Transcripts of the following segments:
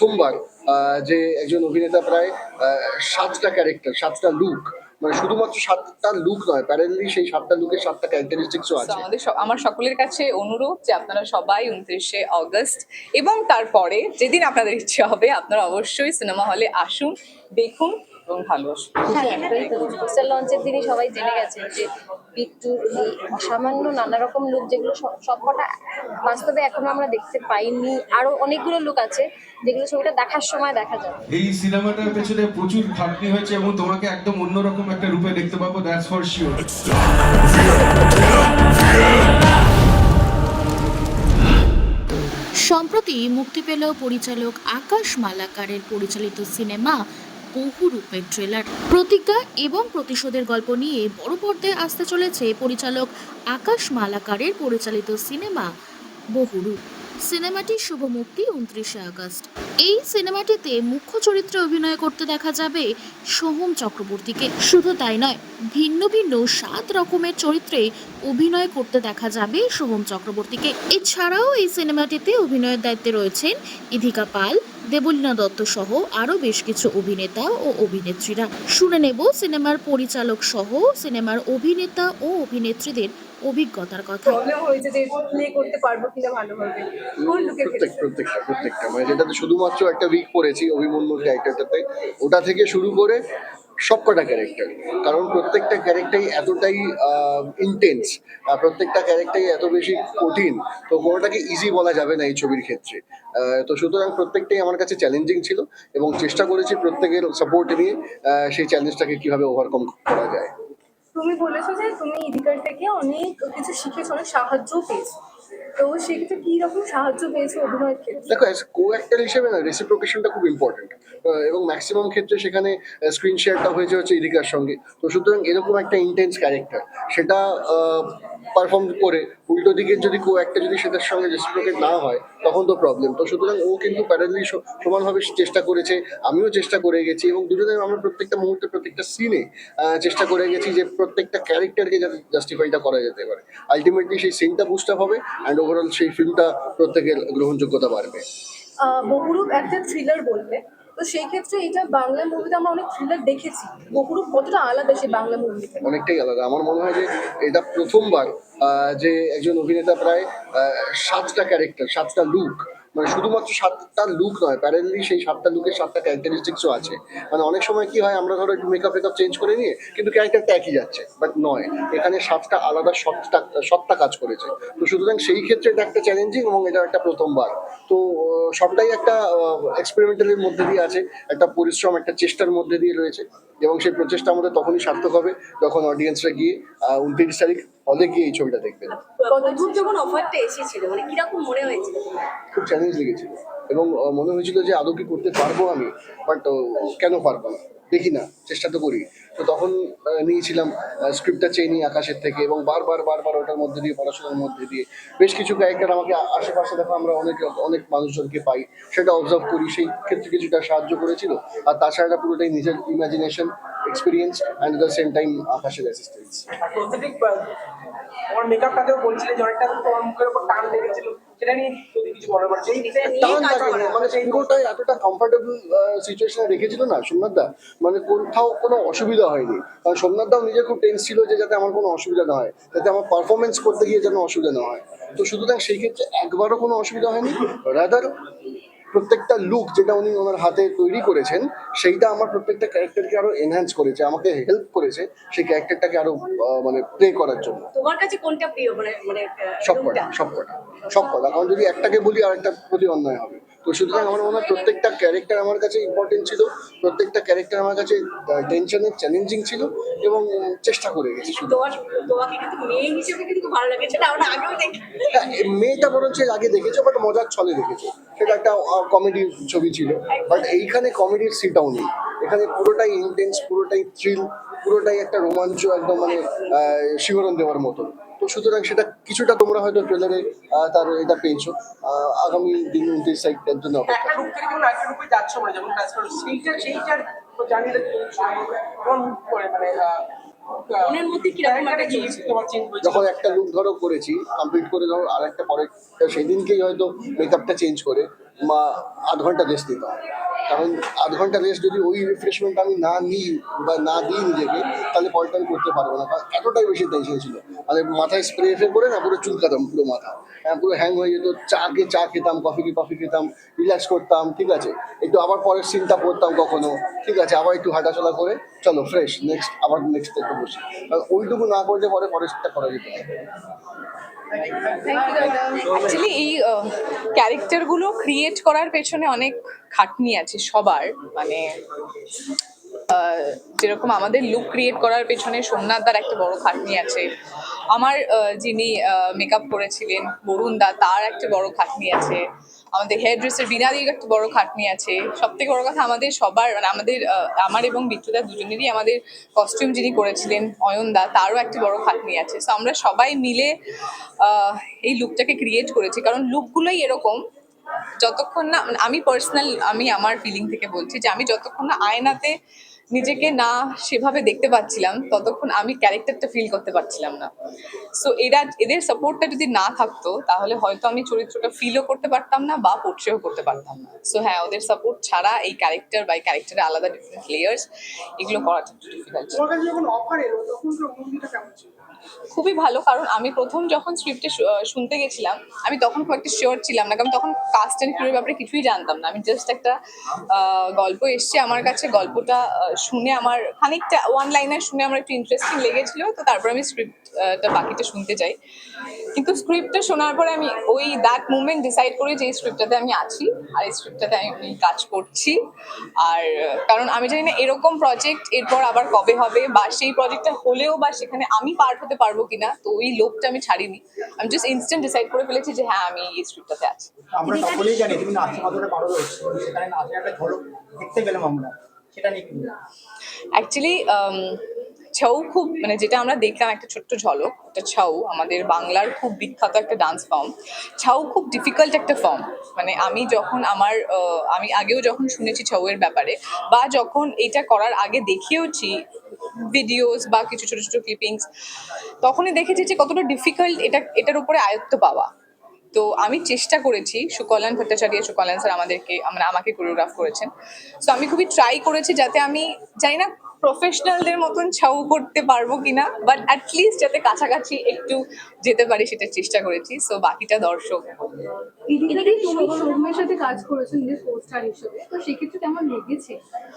প্রথমবার যে একজন অভিনেতা প্রায় সাতটা ক্যারেক্টার সাতটা লুক মানে শুধুমাত্র সাতটা লুক নয় প্যারেন্টলি সেই সাতটা লুকের সাতটা ক্যারেক্টারিস্টিক্সও আছে। আমাদের আমার সকলের কাছে অনুরোধ যে আপনারা সবাই উনত্রিশে অগস্ট এবং তারপরে যেদিন আপনাদের ইচ্ছে হবে আপনারা অবশ্যই সিনেমা হলে আসুন দেখুন এবং ভালোবাসুন হ্যাঁ পোস্টার লঞ্চের দিনই সবাই জেনে গেছেন যে বিট্টুর এই অসামান্য নানা রকম লুক যেগুলো সবকটা বাস্তবে এখনও আমরা দেখতে পাইনি। আরও অনেকগুলো লুক আছে যেগুলো ছবিটা দেখার সময় দেখা যাবে। এই সিনেমাটার পেছনে প্রচুর খাটনি হয়েছে এবং তোমাকে একদম অন্যরকম একটা রূপে দেখতে পাবো দ্যাটস ফর শিওর সম্প্রতি মুক্তি পেল পরিচালক আকাশ মালাকারের পরিচালিত সিনেমা বহুরূপের ট্রেলার প্রতিজ্ঞা এবং প্রতিশোধের গল্প নিয়ে বড় পর্দায় আসতে চলেছে পরিচালক আকাশ মালাকারের পরিচালিত সিনেমা বহুরূপ সিনেমাটির শুভ মুক্তি উনত্রিশে আগস্ট। এই সিনেমাটিতে মুখ্য চরিত্রে অভিনয় করতে দেখা যাবে সোহম চক্রবর্তীকে। শুধু তাই নয়, ভিন্ন ভিন্ন সাত রকমের চরিত্রে অভিনয় করতে দেখা যাবে সোহম চক্রবর্তীকে। এছাড়াও এই সিনেমাটিতে অভিনয়ের দায়িত্বে রয়েছেন ইধিকা পাল দেবলীনা দত্ত সহ আরও বেশ কিছু অভিনেতা ও অভিনেত্রীরা। শুনে নেব সিনেমার পরিচালক সহ সিনেমার অভিনেতা ও অভিনেত্রীদের অভিজ্ঞতার কথা। প্রবলেম হয়েছে যে প্লে করতে পারব কিনা ভালোভাবে কোন লুকের প্রত্যেক প্রত্যেকটা প্রত্যেকটা। মানে যেটাতে শুধুমাত্র একটা উইক পড়েছি অভিমন্যুর ক্যারেক্টারটাতে ওটা থেকে শুরু করে সবকটা ক্যারেক্টার কারণ প্রত্যেকটা ক্যারেক্টারই এতটাই ইন্টেন্স প্রত্যেকটা ক্যারেক্টারই এত বেশি কঠিন, তো কোনোটাকে ইজি বলা যাবে না এই ছবির ক্ষেত্রে। তো সুতরাং প্রত্যেকটাই আমার কাছে চ্যালেঞ্জিং ছিল এবং চেষ্টা করেছি প্রত্যেকের সাপোর্ট নিয়ে সেই চ্যালেঞ্জটাকে কীভাবে ওভারকাম করা যায়। তুমি বলেছ যে তুমি ইদিকার থেকে অনেক কিছু শিখেছো, অনেক সাহায্য পেয়েছ। তো সেক্ষেত্রে কি রকম সাহায্য পেয়েছে অভিনয়ের ক্ষেত্রে? দেখো কো অ্যাক্টর হিসেবে না রেসিপ্রোকেশনটা খুব ইম্পর্টেন্ট এবং ম্যাক্সিমাম ক্ষেত্রে সেখানে স্ক্রিন শেয়ারটা হয়েছে হচ্ছে ইরিকার সঙ্গে। তো সুতরাং এরকম একটা ইন্টেন্স ক্যারেক্টার সেটা পারফর্ম করে উল্টো দিকে যদি কো একটা যদি সেটার সঙ্গে রেসিপ্রোকেট না হয়, তখন তো প্রবলেম তো সুতরাং ও কিন্তু প্যারালি সমানভাবে চেষ্টা করেছে, আমিও চেষ্টা করে গেছি এবং দুজনে আমরা প্রত্যেকটা মুহূর্তে প্রত্যেকটা সিনে চেষ্টা করে গেছি যে প্রত্যেকটা ক্যারেক্টারকে যাতে জাস্টিফাইটা করা যেতে পারে। আলটিমেটলি সেই সিনটা বুস্ট আপ হবে অ্যান্ড ওভারঅল সেই ফিল্মটা প্রত্যেকের গ্রহণযোগ্যতা বাড়বে। বহুরূপ একটা থ্রিলার বলবে তো সেই ক্ষেত্রে এটা বাংলা মুভিতে আমরা অনেক থ্রিলার দেখেছি। বহুরূপ কতটা আলাদা সেই বাংলা মুভি অনেকটাই আলাদা। আমার মনে হয় যে এটা প্রথমবার যে একজন অভিনেতা প্রায় সাতটা ক্যারেক্টার সাতটা লুক মানে শুধুমাত্র সাতটা লুক নয় প্যারেন্টলি সেই সাতটা লুকের সাতটা ক্যারেক্টারিস্টিক্সও আছে। মানে অনেক সময় কি হয়, আমরা ধরো একটু মেকআপ ফেকআপ চেঞ্জ করে নিয়ে, কিন্তু ক্যারেক্টারটা একই যাচ্ছে বাট নয়। এখানে সাতটা আলাদা সত্তা সত্তা কাজ করেছে। তো সুতরাং সেই ক্ষেত্রে এটা একটা চ্যালেঞ্জিং এবং এটা একটা প্রথমবার। তো সবটাই একটা এক্সপেরিমেন্টালের মধ্যে দিয়ে আছে, একটা পরিশ্রম, একটা চেষ্টার মধ্যে দিয়ে রয়েছে, এবং সেই প্রচেষ্টা আমাদের তখনই সার্থক হবে, যখন অডিয়েন্সরা গিয়ে উনত্রিশ তারিখ হলে গিয়ে এই ছবিটা দেখবেন। প্রথম যখন অফারটা এসেছিল মানে কীরকম মনে হয়েছিল? খুব চ্যালেঞ্জ লেগেছিল। এবং মনে হয়েছিল যে আদৌ কি করতে পারব আমি? বাট কেন পারব না? দেখি না চেষ্টা তো করি। তো তখন নিয়েছিলাম স্ক্রিপ্টটা চেয়ে নিই আকাশের থেকে এবং বারবার বারবার ওটার মধ্যে দিয়ে, পড়াশোনার মধ্যে দিয়ে। বেশ কিছু ক্যারেক্টার আমাকে আশেপাশে দেখো আমরা অনেক অনেক মানুষজনকে পাই। সেটা অবজার্ভ করি, সেই ক্ষেত্রে কিছুটা সাহায্য করেছিল। আর তাছাড়া পুরোটাই নিজের imagination experience and the same time আকাশের অ্যাসিস্ট্যান্স তোমার মেকআপটাতেও বলছিলে যে অনেকটা তোমার মুখের উপর টান লেগেছিল সেটা নিয়ে যদি কিছু মনে এই করা। না, মানে পুরোটাই এতটা কমফোর্টেবল সিচুয়েশনে রেখেছিল না সোমনাথ দা মানে কোথাও কোনো অসুবিধা হয়নি। কারণ সোমনাথ দাও নিজে খুব টেন্স ছিল যে যাতে আমার কোনো অসুবিধা না হয় যাতে আমার পারফরমেন্স করতে গিয়ে যেন অসুবিধা না হয়। তো সুতরাং সেই ক্ষেত্রে একবারও কোনো অসুবিধা হয়নি। রাদার প্রত্যেকটা লুক যেটা উনি ওনার হাতে তৈরি করেছেন সেইটা আমার প্রত্যেকটা ক্যারেক্টারকে আরও এনহ্যান্স করেছে আমাকে হেল্প করেছে সেই ক্যারেক্টারটাকে আরও মানে প্লে করার জন্য। তোমার কাছে কোনটা প্রিয়? মানে মানে সবকটা সবকটা সবকটা। কারণ যদি একটাকে বলি আর একটা প্রতি অন্যায় হবে। তো সুতরাং আমার মনে হয় প্রত্যেকটা ক্যারেক্টার আমার কাছে ইম্পর্টেন্ট ছিল প্রত্যেকটা ক্যারেক্টার আমার কাছে টেনশনের চ্যালেঞ্জিং ছিল এবং চেষ্টা করে গেছি শুধু। হ্যাঁ, মেয়েটা বরঞ্চ এর আগে দেখেছ বাট মজার ছলে দেখেছ। সেটা একটা কমেডি ছবি ছিল। বাট এইখানে কমেডির সিটাও নেই। এখানে পুরোটাই ইন্টেন্স পুরোটাই থ্রিল পুরোটাই একটা রোমাঞ্চ একদম মানে শিহরণ দেওয়ার মতো তো সুতরাং সেটা কিছুটা তোমরা হয়তো ট্রেলারে তার এটা পেয়েছ। আগামী দিন উনত্রিশ তারিখের জন্য অপেক্ষা যখন যাচ্ছ মানে মানে একটা যখন একটা লুক ধরো করেছি কমপ্লিট করে ধরো আর একটা পরে সেদিনকেই হয়তো মেকআপটা চেঞ্জ করে। আধ ঘণ্টা রেস্ট দিতাম কারণ আধ ঘণ্টা রেস্ট যদি ওই রিফ্রেশমেন্ট আমি না নিই বা না দিই নিজেকে, তাহলে পরেরটা আমি করতে পারব না। কারণ এতটাই বেশি টেনশন ছিল। মানে মাথায় স্প্রে ফে করে না, পুরো চুল চুলকাতাম পুরো মাথা। হ্যাঁ পুরো হ্যাং হয়ে যেত। চা কে চা খেতাম কফি কে কফি খেতাম রিল্যাক্স করতাম, ঠিক আছে? একটু আবার পরের সিনটা পড়তাম কখনো, ঠিক আছে? আবার একটু হাঁটাচলা করে, চলো ফ্রেশ নেক্সট আবার নেক্সট একটু বসি। কারণ ওইটুকু না করলে পরে পরেরটা করা যেত অ্যাকচুয়ালি এই ক্যারেক্টারগুলো ক্রিয়েট করার পেছনে অনেক খাটনি আছে সবার। মানে যেরকম আমাদের লুক ক্রিয়েট করার পেছনে সোমনাথদার একটা বড় খাটনি আছে। আমার যিনি মেকআপ করেছিলেন, বরুণ দা, তার একটা বড় খাটনি আছে। আমাদের হেয়ার ড্রেসের বিনাদির একটা বড় খাটনি আছে। সব থেকে বড় কথা আমাদের সবার মানে আমাদের আমার এবং বিট্টুদা দুজনেরই আমাদের কস্টিউম যিনি করেছিলেন, অয়ন দা, তারও একটা বড় খাটনি আছে। সো আমরা সবাই মিলে এই লুকটাকে ক্রিয়েট করেছি। কারণ লুকগুলোই এরকম, যতক্ষণ না মানে আমি পার্সোনাল আমি আমার ফিলিং থেকে বলছি যে আমি যতক্ষণ না আয়নাতে নিজেকে না সেভাবে দেখতে পাচ্ছিলাম, ততক্ষণ আমি ক্যারেক্টারটা ফিল করতে পারছিলাম না। সো এরা, এদের সাপোর্টটা যদি না থাকতো, তাহলে হয়তো আমি চরিত্রটা ফিলও করতে পারতাম না বা পোর্ট্রেও করতে পারতাম না। সো হ্যাঁ ওদের সাপোর্ট ছাড়া এই ক্যারেক্টার বা এই ক্যারেক্টারের আলাদা ডিফারেন্ট লেয়ার্স এগুলো করাটা ডিফিকাল্ট ছিল? খুবই ভালো, কারণ আমি প্রথম যখন স্ক্রিপ্টে শুনতে গেছিলাম, আমি তখন খুব একটা শিওর ছিলাম না, কারণ তখন কাস্ট অ্যান্ড ক্রিউর ব্যাপারে কিছুই জানতাম না। আমি জাস্ট একটা গল্প এসছে আমার কাছে, গল্পটা শুনে আমার খানিকটা ওয়ান লাইনার শুনে আমার একটু ইন্টারেস্টিং লেগেছিল, তো তারপর আমি স্ক্রিপ্টটা বাকিটা শুনতে চাই। কিন্তু স্ক্রিপ্টটা শোনার পরে আমি ওই দ্যাট মুমেন্ট ডিসাইড করি যে এই স্ক্রিপ্টটাতে আমি আছি, আর এই স্ক্রিপ্টটাতে আমি কাজ করছি। আর, কারণ আমি জানি না এরকম প্রজেক্ট এরপর আবার কবে হবে, বা সেই প্রজেক্টটা হলেও বা সেখানে আমি পার্ট হতে পারব কিনা তো ওই লোকটা আমি ছাড়িনি। আমি জাস্ট ইনস্ট্যান্ট ডিসাইড করে ফেলেছি যে হ্যাঁ আমি এই স্ক্রিপ্টটাতে আছি। আমরা সকলেই জানি তুমি নাচের মাধ্যমে পারো রয়েছে সেখানে নাচের একটা ঝলক দেখতে পেলাম আমরা সেটা নিয়ে কি অ্যাকচুয়ালি ছৌ খুব মানে যেটা আমরা দেখলাম একটা ছোট্ট ঝলক একটা ছৌ, আমাদের বাংলার খুব বিখ্যাত একটা ডান্স ফর্ম ছৌ খুব ডিফিকাল্ট একটা ফর্ম মানে আমি যখন আমার আমি আগেও যখন শুনেছি ছৌয়ের ব্যাপারে, বা যখন এটা করার আগে দেখিয়েওছি ভিডিওস বা কিছু ছোট ছোট ক্লিপিংস তখনই দেখেছি যে কতটা ডিফিকাল্ট এটা, এটার উপরে আয়ত্ত পাওয়া। তো আমি চেষ্টা করেছি, সুকল্যাণ ভট্টাচার্য, সুকল্যাণ স্যার আমাদেরকে মানে আমাকে কোরিওগ্রাফ করেছেন। সো আমি খুবই ট্রাই করেছি যাতে আমি, জানি না প্রফেশনালদের মতন ছাউ করতে পারব কিনা বাট অ্যাটলিস্ট যাতে কাছাকাছি একটু যেতে পারি সেটা চেষ্টা করেছি সো বাকিটা দর্শক। ইতিমধ্যে তুমি সৌম্যের সাথে কাজ করেছ নিজের পোস্টার হিসেবে তো সেক্ষেত্রে কেমন লেগেছে?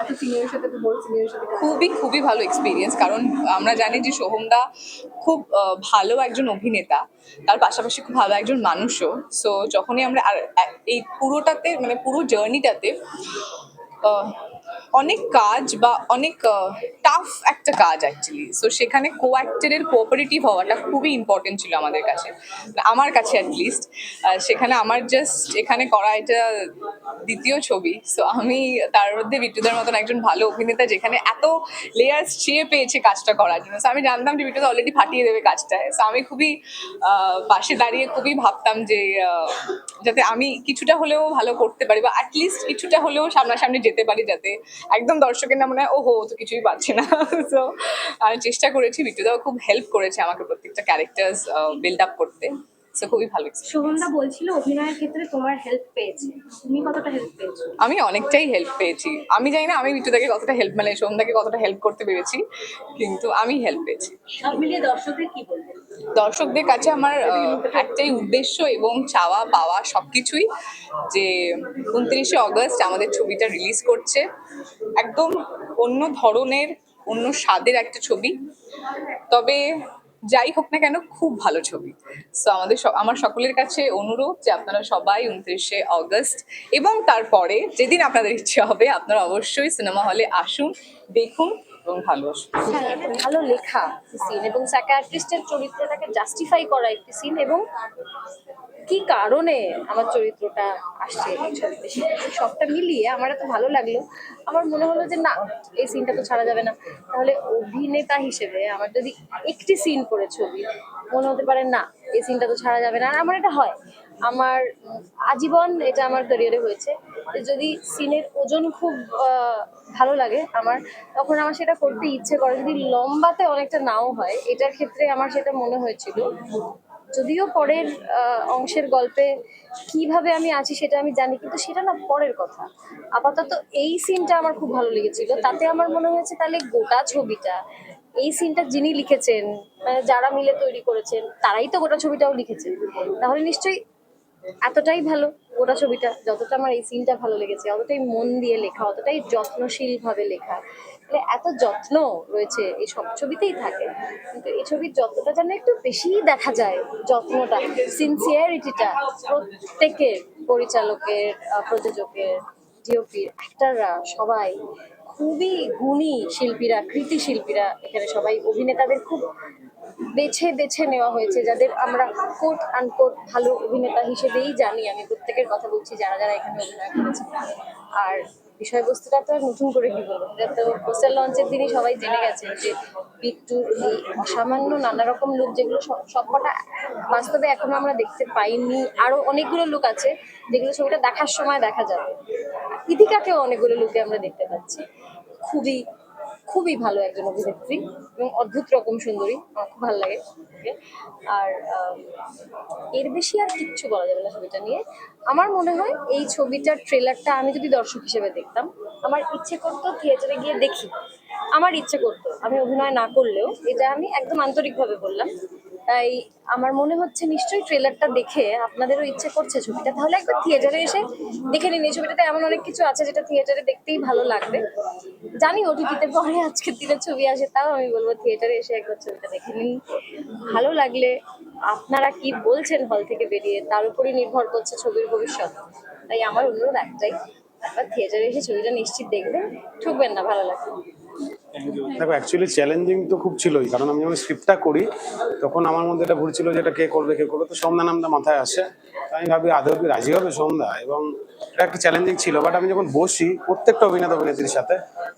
একটা সিনিয়রের সাথে একটা বড় সিনিয়রের সাথে খুবই খুবই ভালো এক্সপিরিয়েন্স কারণ আমরা জানি যে সোহমদা খুব ভালো একজন অভিনেতা তার পাশাপাশি খুব ভালো একজন মানুষও সো যখনই আমরা আর এই পুরোটাতে মানে পুরো জার্নিটাতে অনেক কাজ বা অনেক টাফ একটা কাজ অ্যাকচুয়ালি সো সেখানে কো অ্যাক্টরের কোঅপারেটিভ হওয়াটা খুবই ইম্পর্টেন্ট ছিল আমাদের কাছে। আমার কাছে অ্যাটলিস্ট সেখানে আমার জাস্ট এখানে করা এটা দ্বিতীয় ছবি। সো আমি তার মধ্যে বিট্টুদার মতন একজন ভালো অভিনেতা যেখানে এত লেয়ার্স চেয়ে পেয়েছে কাজটা করার জন্য। সো আমি জানতাম যে বিট্টুদা অলরেডি ফাটিয়ে দেবে কাজটা সো আমি খুবই পাশে দাঁড়িয়ে খুবই ভাবতাম যে যাতে আমি কিছুটা হলেও ভালো করতে পারি বা অ্যাটলিস্ট কিছুটা হলেও সামনাসামনি যেতে পারি যাতে। একদম দর্শকের না মনে হয় ওহো তো কিছুই পাচ্ছে না। সো আমি চেষ্টা করেছি বিট্টুদাও খুব হেল্প করেছে আমাকে প্রত্যেকটা ক্যারেক্টার্স বিল্ড আপ করতে। সো খুবই ভালো। শোভনদা বলছিল অভিনয়ের ক্ষেত্রে তোমার হেল্প পেয়েছে। তুমি কতটা হেল্প পেয়েছ? আমি অনেকটাই হেল্প পেয়েছি। আমি জানি না আমি বিট্টুদাকে কতটা হেল্প মানে সোমদাকে কতটা হেল্প করতে পেরেছি কিন্তু আমি হেল্প পেয়েছি। সব মিলিয়ে দর্শকদের কি বলবেন দর্শকদের কাছে আমার একটাই উদ্দেশ্য এবং চাওয়া পাওয়া সবকিছুই যে উনত্রিশে অগস্ট আমাদের ছবিটা রিলিজ করছে। একদম অন্য ধরনের অন্য স্বাদের একটা ছবি। তবে যাই হোক না কেন, খুব ভালো ছবি। সো আমাদের আমার সকলের কাছে অনুরোধ যে আপনারা সবাই উনত্রিশে অগস্ট এবং তারপরে যেদিন আপনাদের ইচ্ছে হবে, আপনারা অবশ্যই সিনেমা হলে আসুন, দেখুন এবং ভালোবাসুন হ্যাঁ ভালো লেখা সিন এবং সাইকিয়াট্রিস্টের চরিত্রটাকে জাস্টিফাই করা একটি সিন এবং কি কারণে আমার চরিত্রটা আসছে সবটা মিলিয়ে আমার এত ভালো লাগল। আমার মনে হলো যে না, এই সিনটা তো ছাড়া যাবে না। তাহলে অভিনেতা হিসেবে আমার যদি একটি সিন করে ছবি মনে হতে পারে না, এই সিনটা তো ছাড়া যাবে না। আর আমার এটা হয়। আমার আজীবন এটা আমার ক্যারিয়ারে হয়েছে। যদি সিনের ওজন খুব ভালো লাগে আমার, তখন আমার সেটা করতে ইচ্ছে করে। যদি লম্বাতে অনেকটা নাও হয়, এটার ক্ষেত্রে আমার সেটা মনে হয়েছিল। যদিও পরের অংশের গল্পে কীভাবে আমি আছি সেটা আমি জানি, কিন্তু সেটা না পরের কথা। আপাতত এই সিনটা আমার খুব ভালো লেগেছিল। তাতে আমার মনে হয়েছে তাহলে গোটা ছবিটা, এই সিনটা যিনি লিখেছেন মানে যারা মিলে তৈরি করেছেন, তারাই তো গোটা ছবিটাও লিখেছেন। তাহলে নিশ্চয়ই এতটাই ভালো গোটা ছবিটা, যতটা আমার এই সিনটা ভালো লেগেছে, অতটাই মন দিয়ে লেখা, অতটাই যত্নশীল ভাবে লেখা। মানে এত যত্ন রয়েছে এই সব ছবিতেই থাকে। কিন্তু এই ছবির যত্নটা যেন একটু বেশিই দেখা যায়, যত্নটা সিনসিয়ারিটিটা প্রত্যেকের পরিচালকের প্রযোজকের ডিওপির অ্যাক্টাররা সবাই খুবই গুণী শিল্পীরা, কৃতি শিল্পীরা। এখানে সবাই অভিনেতাদের খুব বেছে বেছে নেওয়া হয়েছে, যাদের আমরা কোট আনকোট ভালো অভিনেতা হিসেবেই জানি। আমি প্রত্যেকের কথা বলছি যারা যারা এখানে অভিনয় করেছে আর বিষয়বস্তুটা তো নতুন করে কি বলব? এটা তো পোস্টার লঞ্চের দিনই সবাই জেনে গেছে যে বিট্টুর এই অসামান্য নানা রকম লোক যেগুলো সব- সবকটা বাস্তবে এখনও আমরা দেখতে পাইনি। আরও অনেকগুলো লোক আছে যেগুলো ছবিটা দেখার সময় দেখা যাবে। ইদিকাকেও অনেকগুলো লোকে আমরা দেখতে পাচ্ছি। খুবই খুবই ভালো একজন অভিনেত্রী এবং অদ্ভুত রকম সুন্দরী, আমার খুব ভালো লাগে আর এর বেশি আর কিচ্ছু বলা যাবে না ছবিটা নিয়ে। আমার মনে হয় এই ছবিটার ট্রেলারটা আমি যদি দর্শক হিসেবে দেখতাম, আমার ইচ্ছে করতো থিয়েটারে গিয়ে দেখি। আমার ইচ্ছে করতো, আমি অভিনয় না করলেও এটা আমি একদম আন্তরিকভাবে বললাম। তাই আমার মনে হচ্ছে নিশ্চয়ই ট্রেলারটা দেখে আপনাদেরও ইচ্ছে করছে ছবিটা। তাহলে একবার থিয়েটারে এসে দেখে নিন, এই ছবিটাতে এমন অনেক কিছু আছে যেটা থিয়েটারে দেখতেই ভালো লাগবে। জানি ওটিটিতে পরে আজকের দিনে ছবি আসে, তাও আমি বলব থিয়েটারে এসে একবার ছবিটা দেখে নিন। ভালো লাগলে আপনারা কি বলছেন হল থেকে বেরিয়ে, তার উপরই নির্ভর করছে ছবির ভবিষ্যৎ। তাই আমার অনুরোধ একটাই, একবার থিয়েটারে এসে ছবিটা নিশ্চিত দেখবেন, ঠুকবেন না, ভালো লাগবে। দেখো অ্যাকচুয়ালি চ্যালেঞ্জিং তো খুব ছিলই, কারণ আমি যখন স্ক্রিপ্টটা করি, তখন আমার মধ্যে এটা ঘুরছিল যে এটা কে করবে কে করবে, তো সন্ধ্যা নামটা মাথায় আসে। আমি ভাবি, আদৌ কি রাজি হবে সন্ধ্যা? এবং এটা একটা চ্যালেঞ্জিং ছিল বাট আমি যখন বসি, প্রত্যেকটা অভিনেতা অভিনেত্রীর সাথে,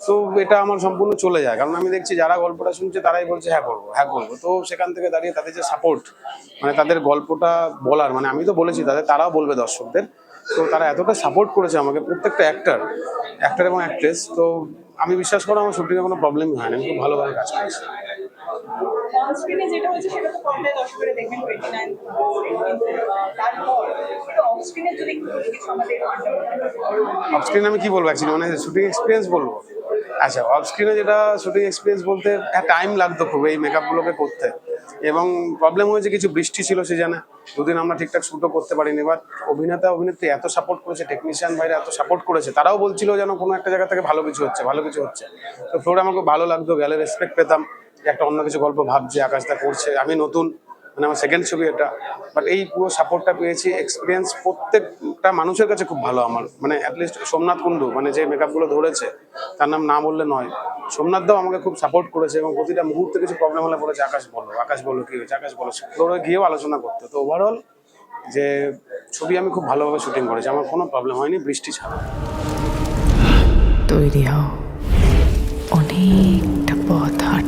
তো এটা আমার সম্পূর্ণ চলে যায়। কারণ আমি দেখছি যারা গল্পটা শুনছে, তারাই বলছে হ্যাঁ করব হ্যাঁ করব। তো সেখান থেকে দাঁড়িয়ে তাদের যে সাপোর্ট মানে তাদের গল্পটা বলার মানে আমি তো বলেছি, তাদের, তারাও বলবে দর্শকদের। তো তারা এতটা সাপোর্ট করেছে আমাকে, প্রত্যেকটা অ্যাক্টার অ্যাক্টার এবং অ্যাক্ট্রেস তো আমি বিশ্বাস করো আমার শুটিংয়ে কোনো প্রবলেমই হয়নি, আমি খুব ভালোভাবে কাজ করেছি। অন স্ক্রিনে যেটা হচ্ছে সেটা তো দেখবেন টোয়েন্টি নাইন তারপর অফ স্ক্রিনে যদি আমাদের অফ আমি কি বলব? অ্যাকচুয়ালি মানে শুটিং এক্সপিরিয়েন্স বলব। আচ্ছা অফ স্ক্রিনে যেটা শুটিং এক্সপিরিয়েন্স বলতে টাইম লাগতো খুব এই মেকআপগুলোকে করতে। এবং প্রবলেম হয়েছে কিছু বৃষ্টি ছিল, সে সিজনে দুদিন আমরা ঠিকঠাক শ্যুটও করতে পারিনি। বাট অভিনেতা, অভিনেত্রী এত সাপোর্ট করেছে টেকনিশিয়ান ভাইরা এত সাপোর্ট করেছে, তারাও বলছিল যেন কোনো একটা জায়গা থেকে ভালো কিছু হচ্ছে, ভালো কিছু হচ্ছে। তো ফ্লোরে খুব ভালো লাগতো, গেলে রেসপেক্ট পেতাম। একটা অন্য কিছু গল্প ভাবছে, আকাশটা করছে। আমি নতুন মানে আমার সেকেন্ড ছবি এটা। বাট এই পুরো সাপোর্টটা পেয়েছি এক্সপিরিয়েন্স প্রত্যেকটা মানুষের কাছে খুব ভালো আমার। মানে অ্যাটলিস্ট সোমনাথ কুণ্ডু মানে যে মেকআপগুলো ধরেছে, তার নাম না বললে নয়। সোমনাথ দাও আমাকে খুব সাপোর্ট করেছে এবং প্রতিটা মুহূর্তে কিছু প্রবলেম হলে বলেছে, আকাশ বলো আকাশ বলো কী হয়েছে, আকাশ বলো। ফ্লোরে গিয়েও আলোচনা করতে। তো ওভারঅল যে ছবি আমি খুব ভালোভাবে শুটিং করেছি, আমার কোনো প্রবলেম হয়নি, বৃষ্টি ছাড়া। তৈরি হও। অনেকটা পথ হবে